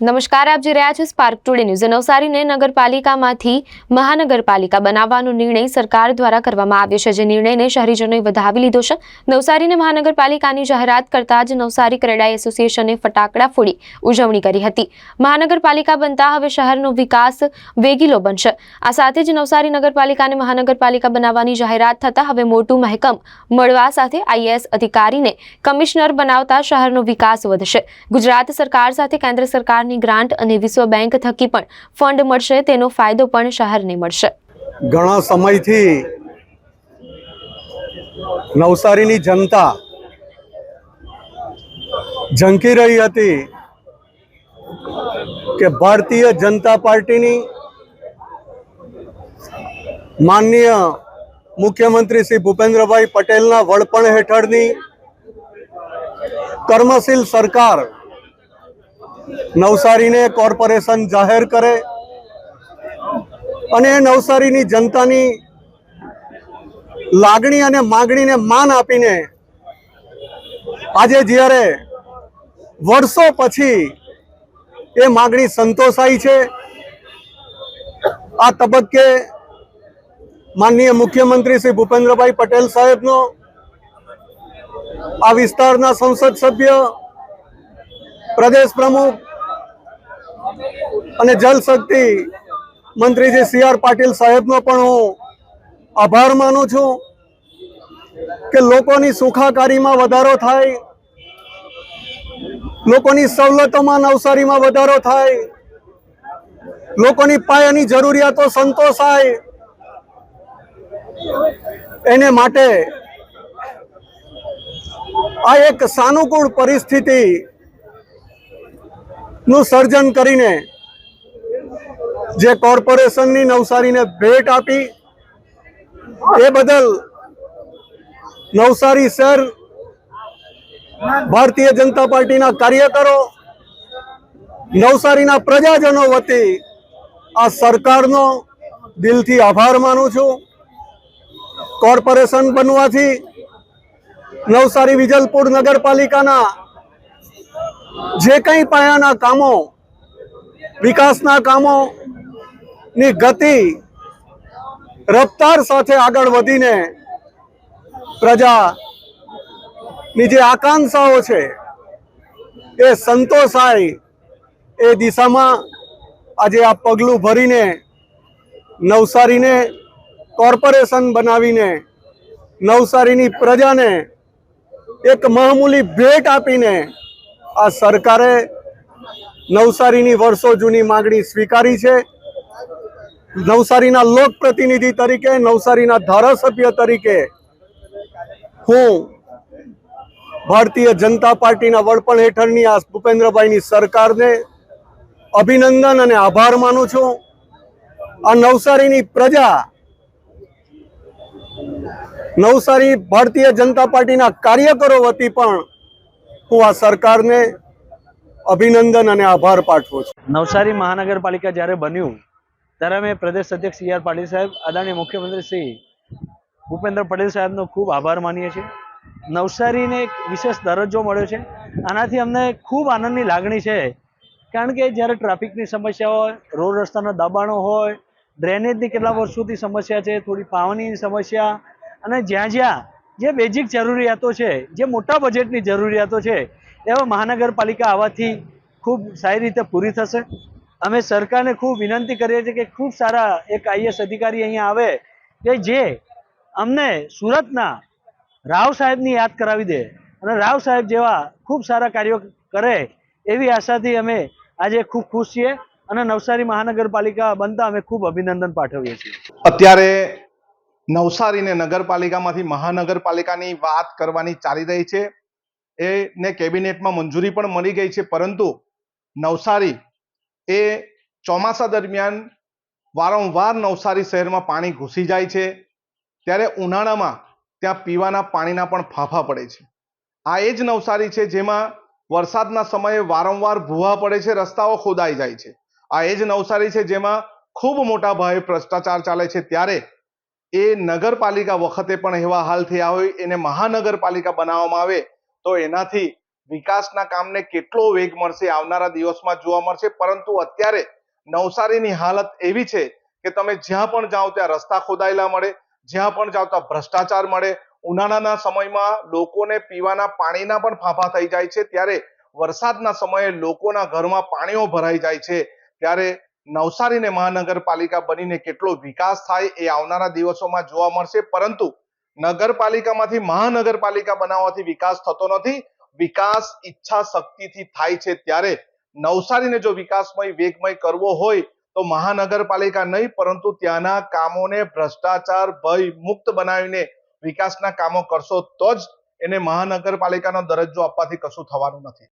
નમસ્કાર, આપ જે રહ્યા છો સ્પાર્ક ટુડે ન્યૂઝ નવસારીને નગરપાલિકામાંથી મહાનગરપાલિકા બનાવવાનો નિર્ણય સરકાર દ્વારા કરવામાં આવ્યો છે. જે નિર્ણયને શહેરીજનોએ વધાવી લીધો છે. નવસારીને મહાનગરપાલિકાની જાહેરાત કરતા જ નવસારી ક્રેડાઈ એસોસિએશને ફટાકડા ફોડી ઉજવણી કરી હતી. મહાનગરપાલિકા બનતા હવે શહેરનો વિકાસ વેગીલો બનશે. આ સાથે જ નવસારી નગરપાલિકાને મહાનગરપાલિકા બનાવવાની જાહેરાત થતાં હવે મોટું મહેકમ મળવા સાથે આઈએએસ અધિકારીને કમિશનર બનાવતા શહેરનો વિકાસ વધશે. ગુજરાત સરકાર સાથે કેન્દ્ર સરકારની ગ્રાન્ટ અને વિશ્વ બેંક થકી પણ ફંડ મળશે, તેનો ફાયદો પણ શહેરને મળશે. ઘણા સમયથી નવસારીની જનતા ઝંકી રહી હતી કે ભારતીય જનતા પાર્ટીની માનનીય મુખ્યમંત્રી શ્રી ભૂપેન્દ્રભાઈ પટેલના વડપણ હેઠળની કર્મશીલ સરકાર નવસારીને કોર્પોરેશન જાહેર કરે અને નવસારીની જનતાની લાગણી અને માગણીને માન આપીને આજે જ્યારે વર્ષો પછી એ માગણી સંતોષાઈ છે, આ તબક્કે માનનીય મુખ્યમંત્રી શ્રી ભૂપેન્દ્રભાઈ પટેલ સાહેબનો આ વિસ્તારના સંસદ સભ્ય પ્રદેશ પ્રમુખ અને જલશક્તિ મંત્રી શ્રી સી આર પાટીલ સાહેબનો પણ હું આભાર માનું છું કે લોકોની સુખાકારીમાં વધારો થાય, લોકોની સવલતોમાં નવસારીમાં વધારો થાય, લોકોની પાયાની જરૂરિયાતો સંતોષાય. એને માટે આ એક સાનુકૂળ પરિસ્થિતિ નું સર્જન કરીને જે કોર્પોરેશનની નવસારીને ભેટ આપી, એ બદલ નવસારી શહેર ભારતીય જનતા પાર્ટીના કાર્યકરો, નવસારીના પ્રજાજનો વતી આ સરકારનો દિલથી આભાર માનું છું. કોર્પોરેશન બનવાથી નવસારી વિજલપુર નગરપાલિકાના જે કંઈ પાયાના કામો, વિકાસના કામો ની ગતિ, રફતાર સાથે આગળ વધીને પ્રજાની જે આકાંક્ષાઓ છે, એ સંતોષાય એ દિશામાં આજે આ પગલું ભરીને, નવસારીને કોર્પોરેશન બનાવીને, નવસારીની પ્રજાને એક મામૂલી ભેટ આપીને આ સરકારે નવસારીની વર્ષો જૂની માગણી સ્વીકારી છે. નવસારીના લોકપ્રતિનિધિ તરીકે, નવસારીના ધારાસભ્ય તરીકે હું ભારતીય જનતા પાર્ટીના વડપણ હેઠળની આ ભૂપેન્દ્રભાઈની સરકારને અભિનંદન અને આભાર માનું છું. આ નવસારીની પ્રજા, નવસારી ભારતીય જનતા પાર્ટીના કાર્યકરો વતી પણ હું આ સરકારને અભિનંદન અને આભાર પાઠવું છું. નવસારી મહાનગરપાલિકા જ્યારે બન્યું, ત્યારે અમે પ્રદેશ અધ્યક્ષ સી આર પાટીલ સાહેબ, આદરણીય મુખ્યમંત્રી શ્રી ભૂપેન્દ્ર પટેલ સાહેબનો ખૂબ આભાર માનીએ છીએ. નવસારીને એક વિશેષ દરજ્જો મળ્યો છે. આનાથી અમને ખૂબ આનંદની લાગણી છે, કારણ કે જ્યારે ટ્રાફિકની સમસ્યા હોય, રોડ રસ્તાના દબાણો હોય, ડ્રેનેજની કેટલા વર્ષોથી સમસ્યા છે, થોડી પાણીની સમસ્યા, અને જ્યાં જ્યાં જે બેઝિક જરૂરિયાતો છે, જે મોટા બજેટની જરૂરિયાતો છે, એવા મહાનગરપાલિકા આવવાથી ખૂબ સારી રીતે પૂરી થશે. અમે સરકારને ખૂબ વિનંતી કરીએ છીએ કે ખૂબ સારા એક આઈએસ અધિકારી અહીંયા આવે, કે જે અમને સુરતના રાવ સાહેબની યાદ કરાવી દે અને રાવ સાહેબ જેવા ખૂબ સારા કાર્યો કરે એવી આશાથી અમે આજે ખૂબ ખુશ છીએ અને નવસારી મહાનગરપાલિકા બનતા અમે ખૂબ અભિનંદન પાઠવીએ છીએ. અત્યારે નવસારીને નગરપાલિકામાંથી મહાનગરપાલિકાની વાત કરવાની ચાલી રહી છે. એને કેબિનેટમાં મંજૂરી પણ મળી ગઈ છે, પરંતુ નવસારી એ ચોમાસા દરમિયાન વારંવાર નવસારી શહેરમાં પાણી ઘૂસી જાય છે. ત્યારે ઉનાળામાં ત્યાં પીવાના પાણીના પણ ફાફા પડે છે. આ એ જ નવસારી છે જેમાં વરસાદના સમયે વારંવાર ભૂવા પડે છે, રસ્તાઓ ખોદાઈ જાય છે. આ એ જ નવસારી છે જેમાં ખૂબ મોટા ભાવે ભ્રષ્ટાચાર ચાલે છે. ત્યારે એ નગરપાલિકા વખતે પણ એવા હાલ થયા હોય, એને મહાનગરપાલિકા બનાવવામાં આવે, તો એનાથી વિકાસના કામને કેટલો વેગ મળશે આવનારા દિવસમાં જોવા મળશે. પરંતુ અત્યારે નવસારીની હાલત એવી છે કે તમે જ્યાં પણ જાઓ ત્યાં રસ્તા ખોદાયેલા મળે, જ્યાં પણ જાઓ ત્યાં ભ્રષ્ટાચાર મળે. ઉનાળાના સમયમાં લોકોને પીવાના પાણીના પણ ફાંફા થઈ જાય છે. ત્યારે વરસાદના સમયે લોકોના ઘરમાં પાણીઓ ભરાઈ જાય છે. ત્યારે નવસારીને મહાનગરપાલિકા બનીને કેટલો વિકાસ થાય એ આવનારા દિવસોમાં જોવા મળશે. પરંતુ નગરપાલિકામાંથી મહાનગરપાલિકા બનાવવાથી વિકાસ થતો નથી. વિકાસ ઈચ્છા શક્તિથી થાય છે ત્યારે નવસારીને જો વિકાસમય, વેગમય કરવો હોય તો મહાનગરપાલિકા નહીં, પરંતુ ત્યાંના કામોને ભ્રષ્ટાચાર, ભય મુક્ત બનાવીને વિકાસના કામો કરશો તો જ એને મહાનગરપાલિકાનો દરજ્જો આપવાથી કશું થવાનું નથી.